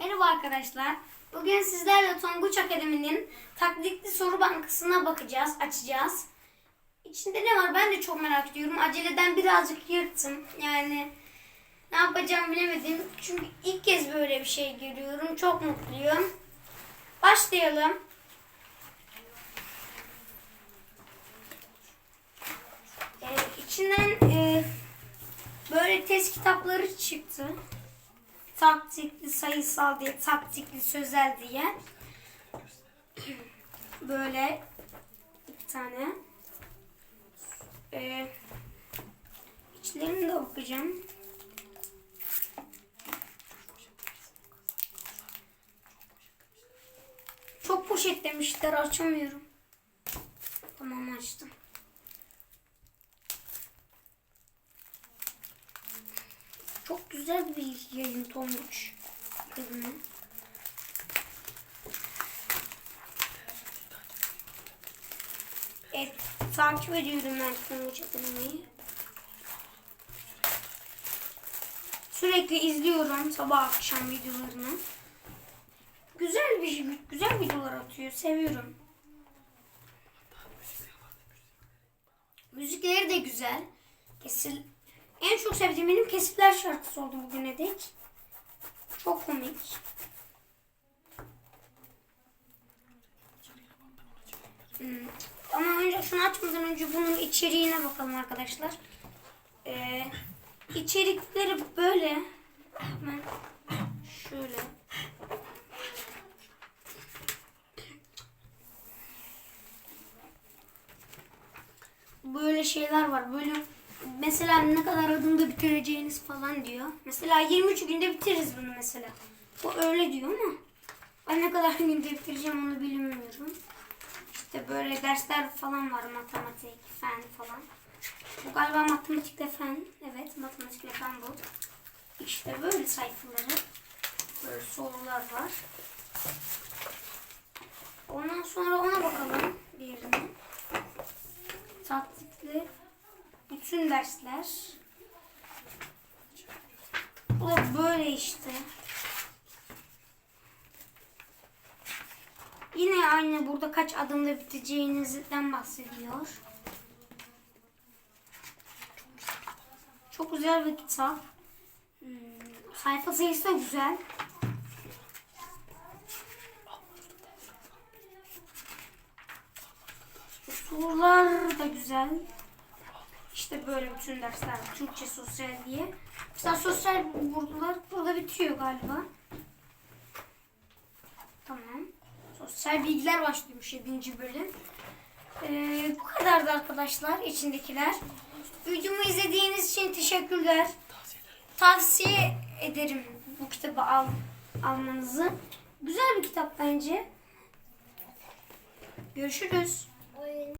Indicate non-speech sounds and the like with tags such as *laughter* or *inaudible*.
Merhaba arkadaşlar. Bugün sizlerle Tonguç Akademi'nin taklitli soru bankasına bakacağız, açacağız. İçinde ne var ben de çok merak ediyorum. Aceleden birazcık yırttım. Yani ne yapacağımı bilemedim. Çünkü ilk kez böyle bir şey görüyorum. Çok mutluyum. Başlayalım. Ee, içinden e, böyle test kitapları çıktı taktikli sayısal diye, taktikli sözel diye. *clears throat* Böyle iki tane. Ee, içlerine de bakacağım. Çok poşet demişler açamıyorum. Tamam açtım. Çok güzel bir yayın Tonguç. Ürünü. Evet, takip ediyorum ben Tonguç Akademi'yi. Sürekli izliyorum sabah akşam videolarını. Güzel bir güzel videolar atıyor. Seviyorum. Müzikleri de güzel. Kesil en çok sevdiğim benim Kesitler şarkısı oldu bugüne dek. Çok komik. Hmm. Ama önce şunu açmadan önce bunun içeriğine bakalım arkadaşlar. Ee, içerikleri böyle. Hemen şöyle. Böyle şeyler var. Böyle mesela ne kadar adımda bitireceğiniz falan diyor. Mesela 23 günde bitiririz bunu mesela. Bu öyle diyor ama ben ne kadar *laughs* günde bitireceğim onu bilmiyorum. İşte böyle dersler falan var matematik, fen falan. Bu galiba matematikle fen. Evet matematikle fen bu. İşte böyle sayfaları. Böyle sorular var. Ondan sonra ona bakalım diğerine. Taktikli bütün dersler. Bu da böyle işte. Yine aynı burada kaç adımda biteceğinizden bahsediyor. Çok güzel bir kitap. Hmm, sayfa sayısı da güzel. Sorular da güzel. İşte böyle bütün dersler. Türkçe, sosyal diye. Mesela sosyal vurgular burada bitiyor galiba. Tamam. Sosyal bilgiler başlıyormuş 7. bölüm. Ee, bu kadardı arkadaşlar içindekiler. Videomu izlediğiniz için teşekkürler. Tavsiye ederim bu kitabı al, almanızı. Güzel bir kitap bence. Görüşürüz.